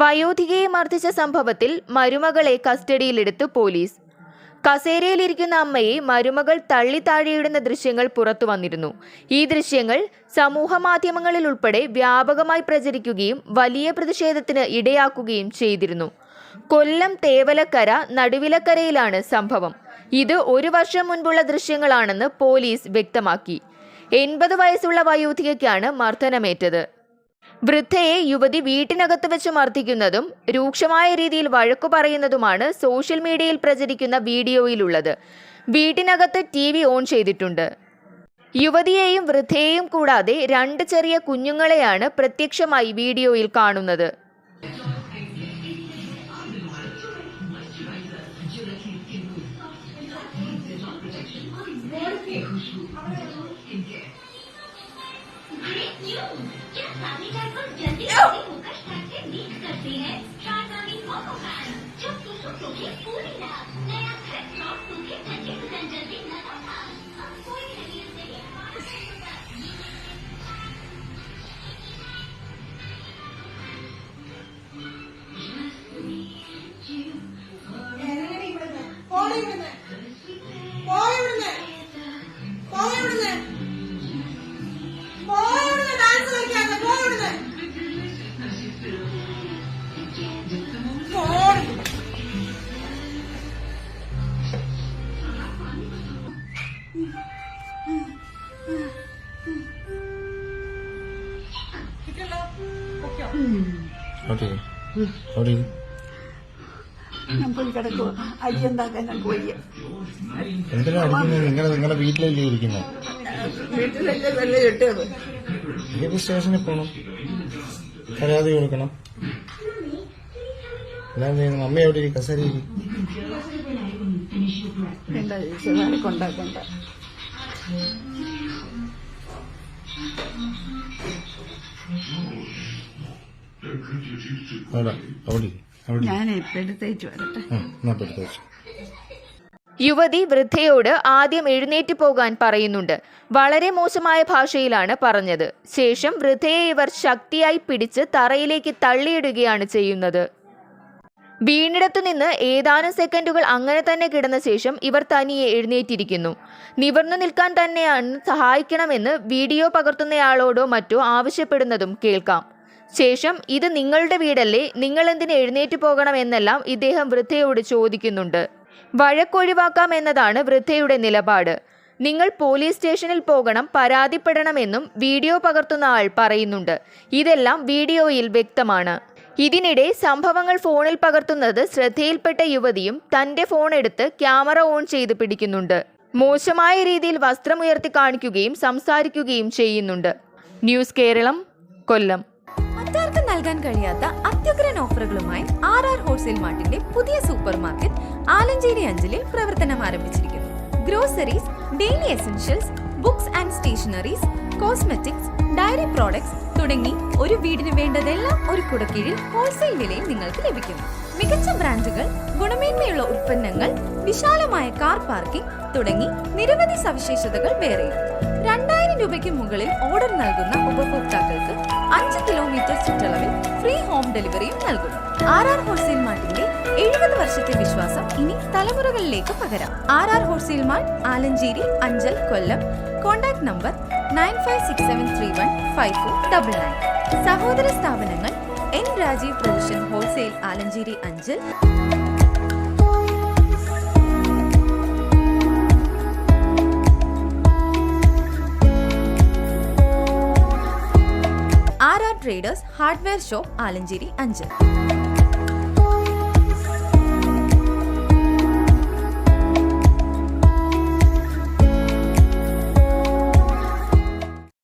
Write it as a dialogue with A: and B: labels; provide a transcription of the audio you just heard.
A: വയോധികയെ മർദ്ദിച്ച സംഭവത്തിൽ മരുമകളെ കസ്റ്റഡിയിലെടുത്ത് പോലീസ്. കസേരയിലിരിക്കുന്ന അമ്മയെ മരുമകൾ തള്ളി താഴെയിടുന്ന ദൃശ്യങ്ങൾ പുറത്തു വന്നിരുന്നു. ഈ ദൃശ്യങ്ങൾ സമൂഹ മാധ്യമങ്ങളിൽ ഉൾപ്പെടെ വ്യാപകമായി പ്രചരിക്കുകയും വലിയ പ്രതിഷേധത്തിന് ഇടയാക്കുകയും ചെയ്തിരുന്നു. കൊല്ലം തേവലക്കര നടുവിലക്കരയിലാണ് സംഭവം. ഇത് ഒരു വർഷം മുൻപുള്ള ദൃശ്യങ്ങളാണെന്ന് പോലീസ് വ്യക്തമാക്കി. എൺപത് വയസ്സുള്ള വയോധികയ്ക്കാണ് മർദ്ദനമേറ്റത്. വൃദ്ധയെ യുവതി വീട്ടിനകത്ത് വെച്ച് മർദ്ദിക്കുന്നതും രൂക്ഷമായ രീതിയിൽ വഴക്കു പറയുന്നതുമാണ് സോഷ്യൽ മീഡിയയിൽ പ്രചരിക്കുന്ന വീഡിയോയിലുള്ളത്. വീട്ടിനകത്ത് ടി വി ഓൺ ചെയ്തിട്ടുണ്ട്. യുവതിയെയും വൃദ്ധയെയും കൂടാതെ രണ്ട് ചെറിയ കുഞ്ഞുങ്ങളെയാണ് പ്രത്യക്ഷമായി വീഡിയോയിൽ കാണുന്നത്.
B: करते हैं
C: ഞാൻ പോയി കിടക്കുക അരി ഉണ്ടാക്കാൻ ഞാൻ പോയി
D: എന്തിനാ അടിക്കുന്നത് നിങ്ങളെ നിങ്ങളുടെ വീട്ടിലല്ലേ ഇരിക്കുന്നത്
C: വീട്ടിലല്ലേ വെള്ളം ഇട്ടത്
D: ഏത് സ്റ്റേഷനിൽ പോകണം പരാതി കൊടുക്കണം. എല്ലാം ചെയ്യുന്നു അമ്മ എവിടെ ഇരിക്കും കസേര
C: കൊണ്ടാക്കണ്ട. ഞാൻ വരട്ടെ.
A: യുവതി വൃദ്ധയോട് ആദ്യം എഴുന്നേറ്റ് പോകാൻ പറയുന്നുണ്ട്. വളരെ മോശമായ ഭാഷയിലാണ് പറഞ്ഞത്. ശേഷം വൃദ്ധയെ ഇവർ ശക്തിയായി പിടിച്ച് തറയിലേക്ക് തള്ളിയിടുകയാണ് ചെയ്യുന്നത്. വീണിടത്തു നിന്ന് ഏതാനും സെക്കൻഡുകൾ അങ്ങനെ തന്നെ കിടന്ന ശേഷം ഇവർ തനിയെ എഴുന്നേറ്റിരിക്കുന്നു. നിവർന്നു നിൽക്കാൻ തന്നെയാണ് സഹായിക്കണമെന്ന് വീഡിയോ പകർത്തുന്നയാളോടോ മറ്റോ ആവശ്യപ്പെടുന്നതും കേൾക്കാം. ശേഷം ഇത് നിങ്ങളുടെ വീടല്ലേ? നിങ്ങൾ എന്തിന് എഴുന്നേറ്റ് പോകണം എന്നെല്ലാം ഇദ്ദേഹം വൃദ്ധയോട് ചോദിക്കുന്നുണ്ട്. വഴക്കൊഴിവാക്കാം എന്നതാണ് വൃദ്ധയുടെ നിലപാട്. നിങ്ങൾ പോലീസ് സ്റ്റേഷനിൽ പോകണം പരാതിപ്പെടണമെന്നും വീഡിയോ പകർത്തുന്ന ആൾ പറയുന്നുണ്ട്. ഇതെല്ലാം വീഡിയോയിൽ വ്യക്തമാണ്. ഇതിനിടെ സംഭവങ്ങൾ ഫോണിൽ പകർത്തുന്നത് ശ്രദ്ധയിൽപ്പെട്ട യുവതിയും തന്റെ ഫോൺ എടുത്ത് ക്യാമറ ഓൺ ചെയ്ത് പിടിക്കുന്നുണ്ട്. മോശമായ രീതിയിൽ വസ്ത്രമുയർത്തി കാണിക്കുകയും സംസാരിക്കുകയും ചെയ്യുന്നുണ്ട്. ന്യൂസ് കേരളം കൊല്ലം.
E: നൽകാൻ കഴിയാത്ത അത്യുഗ്രൻ ഓഫറുകളുമായി ആർ ആർ ഹോൾസെയിൽ മാർട്ടിന്റെ പുതിയ സൂപ്പർ മാർക്കറ്റ് ആലഞ്ചേരി അഞ്ചലിൽ പ്രവർത്തനം ആരംഭിച്ചിരിക്കുന്നു. Groceries daily essentials books and stationeries cosmetics dairy products തുടങ്ങി ഒരു വീടിന് വേണ്ടതെല്ലാം ഒരു കുടക്കീഴിൽ ഹോൾസെയിൽ വിലയിൽ നിങ്ങൾക്ക് ലഭിക്കുന്നു. മികച്ച ബ്രാൻഡുകൾ ഗുണമേന്മയുള്ള ഉൽപ്പന്നങ്ങൾ വിശാലമായ കാർ പാർക്കിംഗ് തുടങ്ങി നിരവധി സവിശേഷതകൾ വേറെയും രണ്ടായിരം രൂപയ്ക്ക് മുകളിൽ ഓർഡർ നൽകുന്ന ഉപഭോക്താക്കൾക്ക് ഡെലിവറിയും നൽകും. ആർ ആർ ഹോൾസെയിൽ മാർട്ടിന്റെ എഴുപത് വർഷത്തെ വിശ്വാസം ഇനി തലമുറകളിലേക്ക് പകരാം. R R wholesale mart Alanchery Anchal Kollam. Contact number nine five six seven three one five four double nine. സഹോദര സ്ഥാപനങ്ങൾ N Rajeev provision wholesale Alanchery Anchal. Traders hardware shop Alanchery Anchal